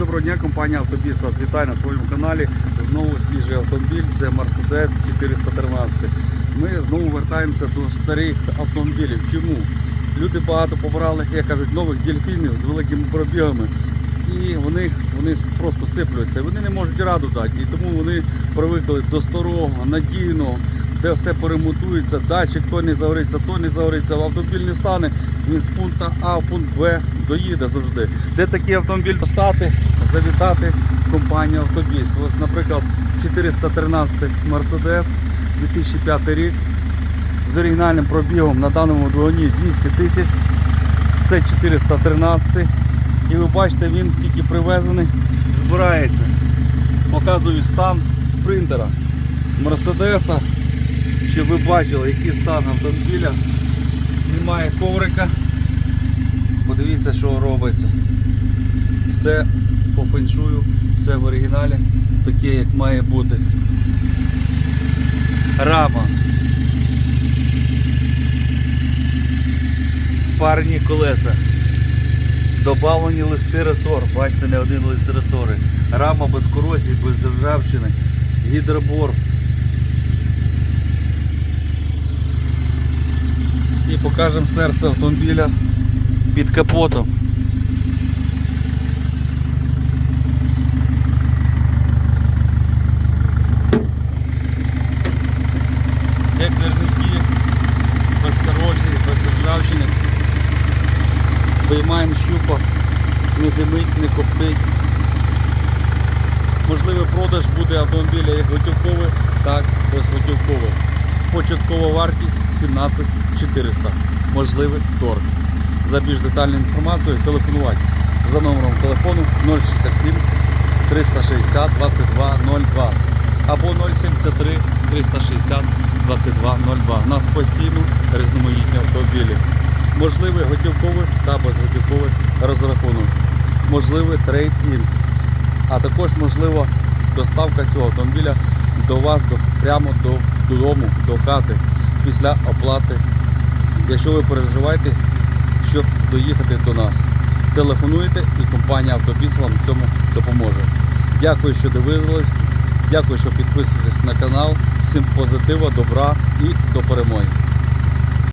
доброго дня, компанія Автобіс вас вітає на своєму каналі. Знову свіжий автомобіль, це Mercedes 413. Ми знову вертаємося до старих автомобілів. Чому? Люди багато побрали, як кажуть, нових дельфінів з великими пробігами. І вони, вони просто сиплюються. Вони не можуть раду дати. І тому вони привикли до старого, надійного, де все перемотується, датчик то не загориться, то не загориться, автомобіль не стане, він з пункту А в пункт Б доїде завжди. Де такий автомобіль достати, завітати компанію Автобіс. Ось, наприклад, 413 Mercedes 2005 рік з оригінальним пробігом на даному двигуні 200 тисяч. Це 413. І ви бачите, він тільки привезений, збирається. Показую стан спринтера Мерседеса, щоб ви бачили, який стан автомобіля. Немає коврика. Подивіться, що робиться. Все по феншую, все в оригіналі, таке, як має бути. Рама. Спарні колеса. Добавлені листи ресор. Бачите, не один лист ресори. Рама без корозії, без ржавчини. Гідробор. І покажемо серце автомобіля під капотом. Як вірники, без корозії, без. Виймаємо щупа, не димить, не коптить. Можливий продаж буде автомобіля як готівковий, так і безготівковий. Початкова вартість 17 400. Можливий торг. За більш детальну інформацію телефонувати за номером телефону 067 360 2202 або 073 360 2202. У нас постійно різноманітні автомобілі. Можливий готівковий та безготівковий розрахунок. Можливий трейд-ін. А також можлива доставка цього автомобіля до вас до, прямо до, додому, до хати після оплати. Якщо ви переживаєте, щоб доїхати до нас. Телефонуйте і компанія Автобіс вам в цьому допоможе. Дякую, що дивились. Дякую, що підписуєтесь на канал. Всім позитива, добра і до перемоги.